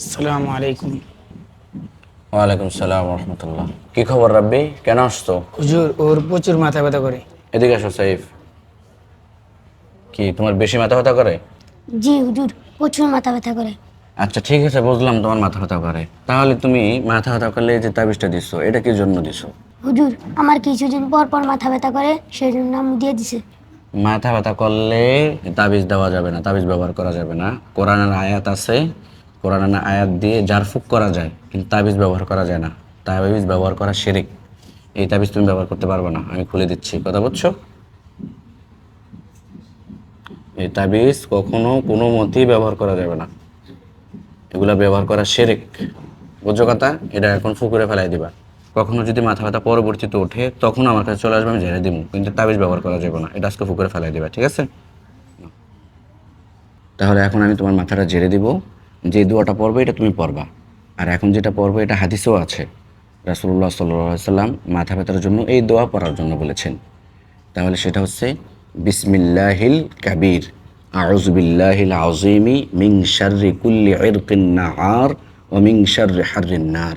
আসসালামু আলাইকুম। ওয়ালাইকুম সালাম রহমতুল্লাহ। কি খবর রাব্বি? কেন আসছো? হুজুর ওর প্রচুর মাথা ব্যথা করে। এদিকে আসো সাইফ। কি তোমার বেশি মাথা ব্যথা করে? জি হুজুর প্রচুর মাথা ব্যথা করে। আচ্ছা ঠিক আছে বুঝলাম তোমার মাথা ব্যথা করে। তাহলে তুমি মাথা ব্যথা করলে যে তাবিজটা দিছো এটা কি জন্য দিছো? হুজুর আমার কিছুদিন পর পর মাথা ব্যথা করে সেই জন্য আমি দিয়ে দিছে। মাথা ব্যথা করলে তাবিজ দেওয়া যাবে না তাবিজ ব্যবহার করা যাবে না। কোরআনের আয়াত আছে কোরআনের আয়াত দিয়ে জারফুক করা যায়, কিন্তু তাবিজ ব্যবহার করা যায় না। তাবিজ ব্যবহার করা শিরিক। এই তাবিজ তুমি ব্যবহার করতে পারবে না। আমি খুলে দিচ্ছি। কথা বুঝছ? এই তাবিজ কখনো কোনো মতেই ব্যবহার করা যাবে না। এগুলা ব্যবহার করা শিরিক। বুঝছ কথা? এটা এখন ফুকুরে ফেলাই দিবা। কখনো যদি মাথা ব্যথা পরবর্তীতে ওঠে, তখন আমার কাছে চলে আসবে, আমি ঝেড়ে দিব কিন্তু তাবিজ ব্যবহার করা যাবে না। এটা আজকে ফুকুরে ফেলাই দিবা, ঠিক আছে? তাহলে এখন আমি তোমার মাথাটা ঝেড়ে দিব। যে দোয়াটা পড়বে, এটা তুমি পড়বা। আর এখন যেটা পড়বে, এটা হাদিসেও আছে। রাসুল্লাহ সাল্লাম মাথা ব্যথার জন্য এই দোয়া পড়ার জন্য বলেছেন। তাহলে সেটা হচ্ছে, বিসমিল্লাহিল কাবির আউজবিল্লাহিল আউজিমি মিং শাররি কুল্লি নাহার ও মিং শাররি নার।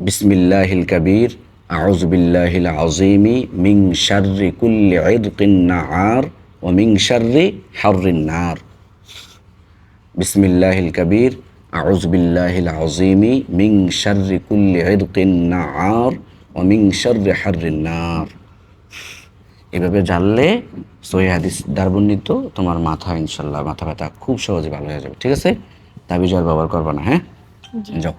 বিসমিল্লাহিল কাবির আউজবিল্লাহিল আউজিমি মিং শাররি কুল্লি নাহার ও মিং শাররি হাররিন নার। বিসমিল্লাহিল কবির মিং শাররি কুল্লি ইরকিন নার ও মিং শাররি হাররিন নার। এভাবে জানলে সহি হাদিস দারবন্নিত তোমার মাথা ইনশাল্লাহ মাথা ব্যথা খুব সহজে ভালো হয়ে যাবে ঠিক আছে? তাবিজ আর ব্যবহার করব না হ্যাঁ? যাও।